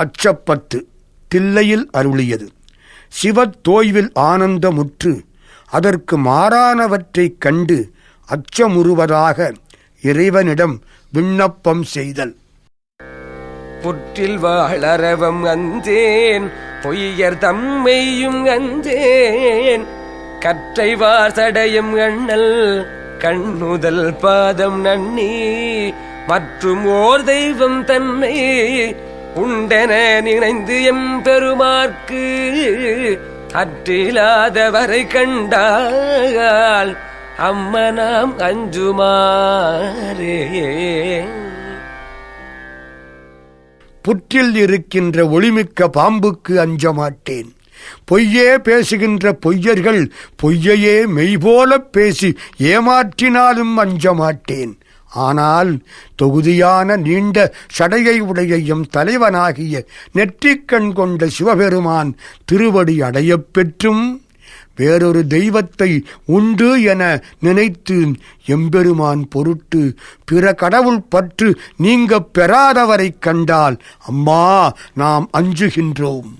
அச்சப்பத்து தில்லையில் அருளியது. சிவத் தோய்வில் ஆனந்தமுற்று அதற்கு மாறானவற்றைக் கண்டு அச்சமுறுவதாக இறைவனிடம் விண்ணப்பம் செய்தல். புற்றில் வாழறவம் அஞ்சேன் பொய்யர் தம்மையும் அஞ்சேன். கற்றை வாசடையும் அண்ணல் கண்ணுதல் பாதம் நன்னி மற்றும் ஓர் தெய்வம் தன்னை உண்டென நினைந்து எம் பெருமார்க்கு அற்றிலாதவரை கண்டால் அம்மனாம் அஞ்சுமாரே புற்றில் இருக்கின்ற ஒளிமிக்க பாம்புக்கு அஞ்ச மாட்டேன் பொய்யே பேசுகின்ற பொய்யர்கள் பொய்யையே மெய்போலப் பேசி ஏமாற்றினாலும் அஞ்ச மாட்டேன் ஆனால் தொகுதியான நீண்ட சடையை உடையையும் தலைவனாகிய நெற்றிக்கண் கொண்ட சிவபெருமான் திருவடி அடையப் பெற்றும். வேறொரு தெய்வத்தை உண்டு என நினைத்து எம்பெருமான் பொருட்டு பிற கடவுள் பற்று நீங்கப் பெறாதவரைக் கண்டால் அம்மா நாம் அஞ்சுகின்றோம்.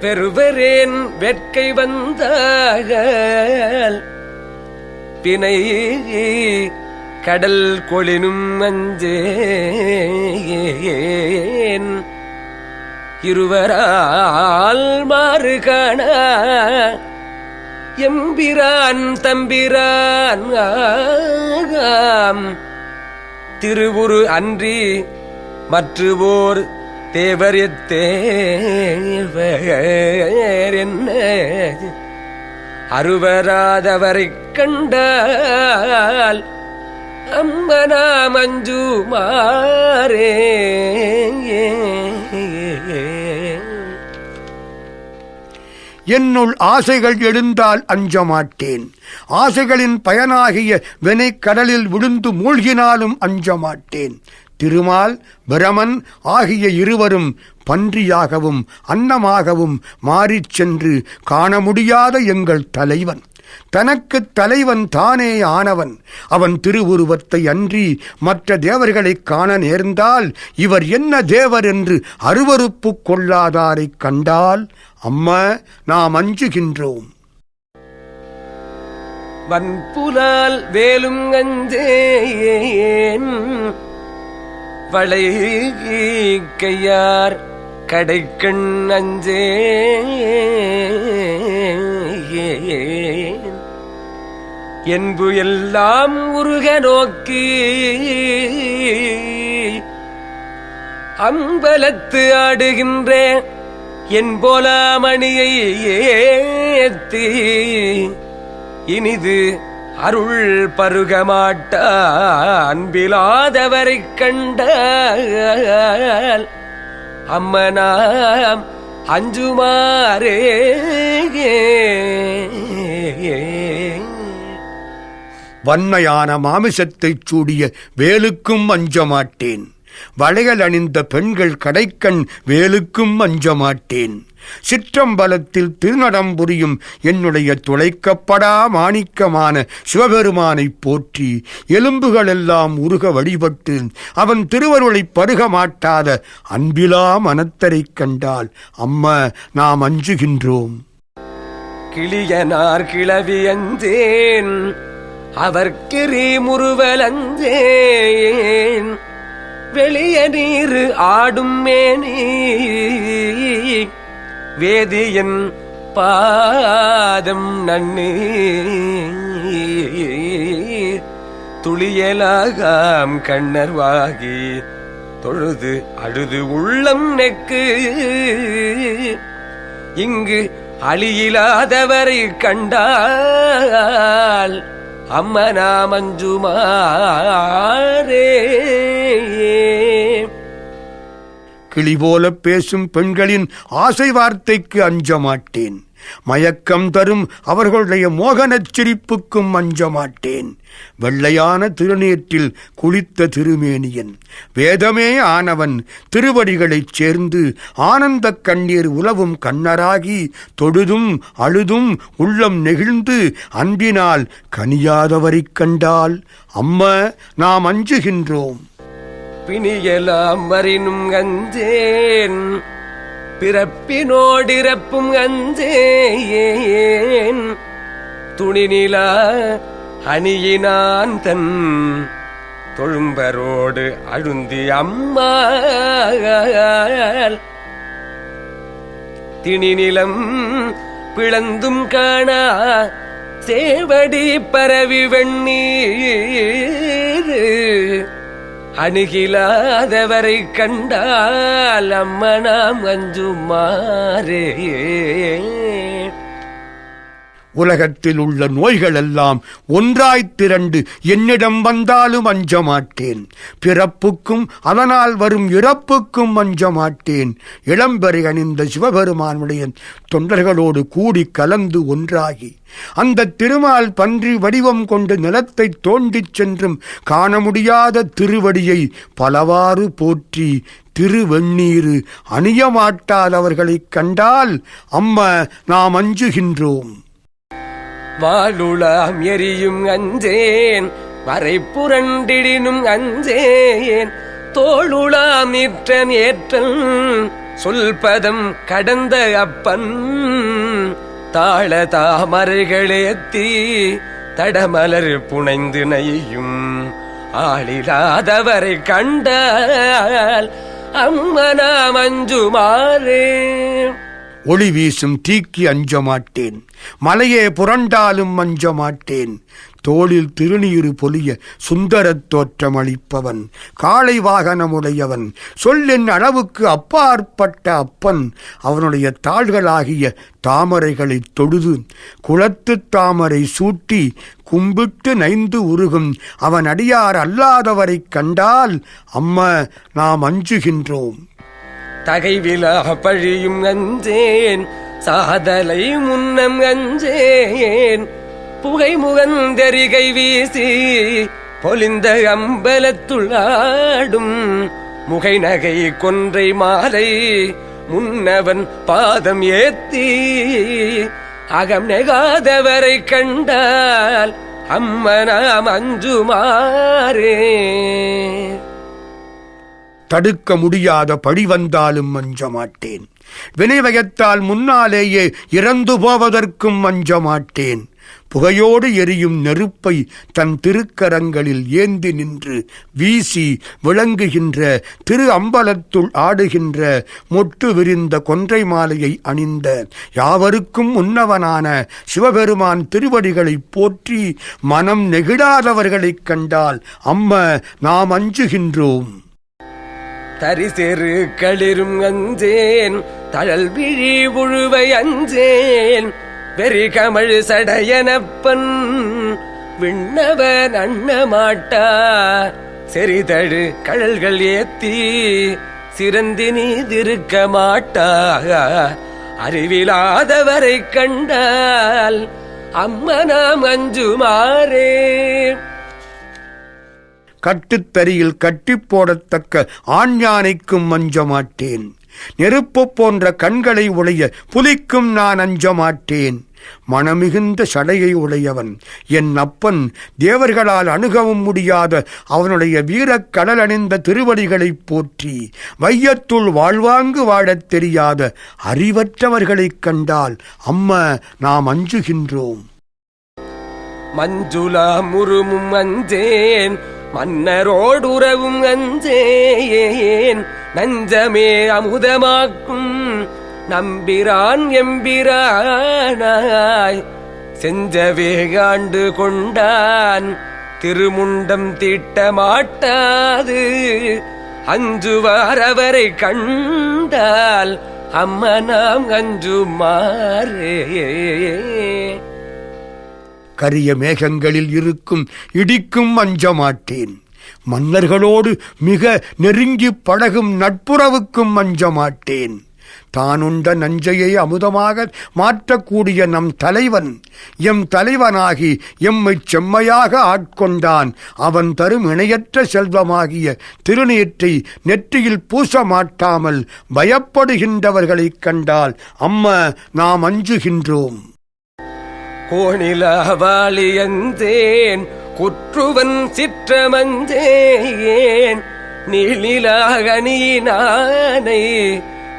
பெருவரேன் வெட்கை வந்த பிணை கடல் கொளினும் அஞ்சேன் இருவரால் மாறு காண எம்பிரான் தம்பிரான். திருவுரு அன்றி மற்றுவோர் தேவர் எத்தேவர் என்ன? அருவராதவரைக் கண்டால் அம்மனா மஞ்சு மாறே. என்னுள் ஆசைகள் எழுந்தால் அஞ்ச மாட்டேன். ஆசைகளின் பயனாகிய வினைக்கடலில் விழுந்து மூழ்கினாலும் அஞ்ச மாட்டேன். திருமால் பிரமன் ஆகிய இருவரும் பன்றியாகவும் அன்னமாகவும் மாறிச் சென்று காண முடியாத எங்கள் தலைவன். தனக்குத் தலைவன் தானே ஆனவன். அவன் திருவுருவத்தை அன்றி மற்ற தேவர்களைக் காண நேர்ந்தால் இவர் என்ன தேவர் என்று அருவறுப்பு கொள்ளாதாரைக் கண்டால் அம்மா நாம் அஞ்சுகின்றோம். வன்புலால் வேலும் அஞ்சேன் வளை கையார் கடைக்கண் அஞ்சே என்பு எல்லாம் உருக நோக்கி. அம்பலத்து ஆடுகின்ற என் போலாமணியை ஏத்தி. இனிது அருள் பருகமாட்ட அன்பிலாதவரை கண்டால். அம்மனாம் அஞ்சுமாறே. வன்மையான மாமிசத்தைச் சூடிய வேலுக்கும் அஞ்ச மாட்டேன் வளையல் அணிந்த பெண்கள் கடைக்கண் வேலுக்கும் அஞ்ச மாட்டேன் சிற்றம்பலத்தில் திருநடம் புரியும் என்னுடைய துளைக்கப்படா மாணிக்கமான சிவபெருமானைப் போற்றி எலும்புகளெல்லாம் உருக வழிபட்டு அவன் திருவருளைப் பருக மாட்டாத அன்பிலா மனத்தரைக் கண்டால் அம்ம நாம் அஞ்சுகின்றோம். கிளியனார் கிளவி அஞ்சேன். அவர்க்கிரி முறுவலஞ்சேன் வெளிய நீரு ஆடும் மேனி. வேதியன் பாதம் நன்னு துளியலாகாம் கண்ணர்வாகி தொழுது அழுது உள்ளம் நெக்கு. இங்கு அழியிலாதவரை கண்டால் அம்மனா மஞ்சுமாரே கிளி போல பேசும் பெண்களின் ஆசை வார்த்தைக்கு அஞ்ச மாட்டேன் மயக்கம் தரும் அவர்களுடைய மோகனச் சிரிப்புக்கும் அஞ்ச மாட்டேன் வெள்ளையான திருநீற்றில் குளித்த திருமேனியன். வேதமே ஆனவன் திருவடிகளைச் சேர்ந்து ஆனந்தக் கண்ணீர் உலவும் கண்ணராகி தொழுதும் அழுதும் உள்ளம் நெகிழ்ந்து அன்பினால் கனியாதவரைக் கண்டால் அம்ம நாம் அஞ்சுகின்றோம். பிணியலாம் வரினும் அஞ்சேன் பிறப்பினோடிறப்பும் அஞ்சேன் துணிநிலா அணியினான் தன் தொழும்பரோடு அழுந்தி அம்மா திணிநிலம் பிளந்தும் காணா சேவடி பரவி வெண்ணீர். அணுகிலாதவரை கண்டால் அம்மனாம் அஞ்சுமாறே உலகத்தில் உள்ள நோய்கள் எல்லாம் ஒன்றாய் திரண்டு என்னிடம் வந்தாலும் அஞ்ச மாட்டேன் பிறப்புக்கும் அதனால் வரும் இறப்புக்கும் அஞ்ச மாட்டேன் இளம்பெறை அணிந்த சிவபெருமானுடைய தொண்டர்களோடு கூடி கலந்து ஒன்றாகி அந்த திருமால் பன்றி வடிவம் கொண்டு நிலத்தை தோண்டிச் சென்றும் காண முடியாத திருவடியை பலவாறு போற்றி திருவெண்ணீரு அணியமாட்டால் அவர்களைக் கண்டால் அம்ம நாம் அஞ்சுகின்றோம். வாழுளாம் எரியும் அஞ்சேன் வரை புரண்டிடினும் அஞ்சேன். தோளுளாம் நீற்றன் ஏற்றல் சொல்பதம் கடந்த அப்பன். தாழ தாமரைகளேத்தி தடமலர் புனைந்து நெய்யும். ஆளிலாதவரை கண்டால் அம்மனா மஞ்சுமாறே ஒளி வீசும் தீக்கி அஞ்ச மாட்டேன். மலையே புரண்டாலும் அஞ்ச மாட்டேன். தோளில் திருநீறு பொலிய சுந்தரத் தோற்றம் அளிப்பவன் காளை வாகனமுடையவன். சொல்லின் அளவுக்கு அப்பாற்பட்ட அப்பன். அவனுடைய தாள்களாகிய தாமரைகளைத் தொழுது குளத்துத் தாமரை சூட்டி கும்பிட்டு நைந்து உருகும். அவன் அடியார் அல்லாதவரைக் கண்டால் அம்ம நாம் அஞ்சுகின்றோம். தகைவிலா பழியும் அஞ்சேன். சாதலை முன்னம் அஞ்சேன். புகை முகந்தெரிகை வீசி பொலிந்த அம்பலத்துள்ளாடும் முகை நகை கொன்றை மாலை முன்னவன் பாதம் ஏத்தி. அகம் நெகாதவரை கண்டால் அம்மனாம் அஞ்சுமாறே. தடுக்க முடியாத பழி வந்தாலும் மஞ்ச மாட்டேன் வினைவயத்தால் முன்னாலேயே இறந்து போவதற்கும் அஞ்ச மாட்டேன் புகையோடு எரியும் நெருப்பை தன் திருக்கரங்களில் ஏந்தி நின்று வீசி விளங்குகின்ற திரு அம்பலத்துள் ஆடுகின்ற மொட்டு விரிந்த கொன்றை மாலையை அணிந்த யாவருக்கும் உன்னவனான சிவபெருமான் திருவடிகளைப் போற்றி மனம் நெகிழாதவர்களைக் கண்டால் அம்ம நாம் அஞ்சுகின்றோம். தரிசெரு களிரும் அஞ்சேன் தழல் விழி உழுவை அஞ்சேன். வெறி கமழ் சடையனப்பன் விண்ணவன் அண்ணமாட்டா. செறிதழு கழல்கள் ஏத்தி சிறந்தினி திருக்க மாட்டா. அறிவிலாதவரை கண்டால் அம்மனாம் அஞ்சுமாறே. கட்டுத்தறியில் கட்டி போடத்தக்க ஆண் யானைக்கும் அஞ்ச மாட்டேன் நெருப்பு போன்ற கண்களை உடைய புலிக்கும் நான் அஞ்ச மாட்டேன் மனமிகுந்த சடையை உடையவன் என் அப்பன் தேவர்களால் அணுகவும் முடியாத அவனுடைய வீரக் கடல் அணிந்த திருவடிகளைப் போற்றி வையத்துள் வாழ்வாங்கு வாழத் தெரியாத அறிவற்றவர்களைக் கண்டால் அம்ம நாம் அஞ்சுகின்றோம். மஞ்சுளா முருமும் அஞ்சேன் மன்னரோடுறவும் அஞ்சேன் நஞ்சமே அமுதமாக்கும் நம்பிரான் எம்பிரானாய். செஞ்சவே ஆண்டு கொண்டான் திருமுண்டம் தீட்ட மாட்டாது. அஞ்சுவார் அவரை கண்டால் அம்மனாம் அஞ்சுமாறே. கரிய மேகங்களில் இருக்கும் இடிக்கும் அஞ்ச மாட்டேன் மன்னர்களோடு மிக நெருங்கி பழகும் நட்புறவுக்கும் அஞ்ச மாட்டேன் தானுண்ட நஞ்சையை அமுதமாக மாற்றக்கூடிய நம் தலைவன் எம் தலைவனாகி எம்மைச் செம்மையாக ஆட்கொண்டான். அவன் தரும் இணையற்ற செல்வமாகிய திருநீற்றை நெற்றியில் பூச மாட்டாமல் பயப்படுகின்றவர்களைக் கண்டால் அம்ம நாம் அஞ்சுகின்றோம். கோணிலாவாளியந்தேன் குற்றுவன் சிற்றமஞ்சேன் நீளிலாகணியினானை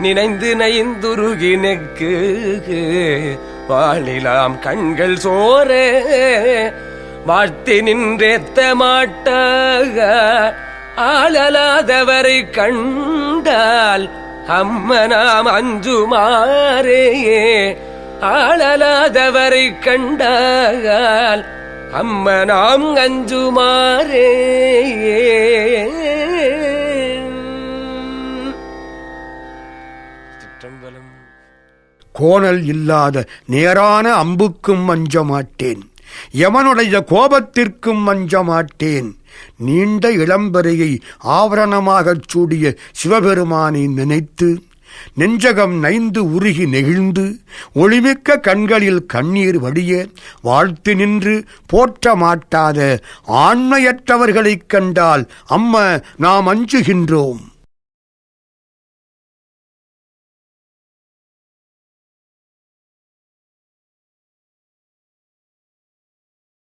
நினைந்து நைந்துருகினக்கு வாழிலாம் கண்கள் சோர வாழ்த்தி நின்றேத்த மாட்டாக ஆளலாதவரை கண்டால் அம்மனாம் அஞ்சுமாறேயே ஆளலாதவரை கண்டால் அம்மனாம் அஞ்சுமாறே. சிற்றம்பலம். கோணல் இல்லாத நேரான அம்புக்கும் அஞ்ச மாட்டேன் எவனுடைய கோபத்திற்கும் அஞ்ச மாட்டேன் நீண்ட இளம்பரையை ஆவரணமாகச் சூடிய சிவபெருமானை நினைத்து நெஞ்சகம் நைந்து உருகி நெகிழ்ந்து ஒளிமிக்க கண்களில் கண்ணீர் வடிய வாழ்த்து நின்று போற்ற மாட்டாத ஆண்மையற்றவர்களைக் கண்டால் அம்ம நாம் அஞ்சுகின்றோம்.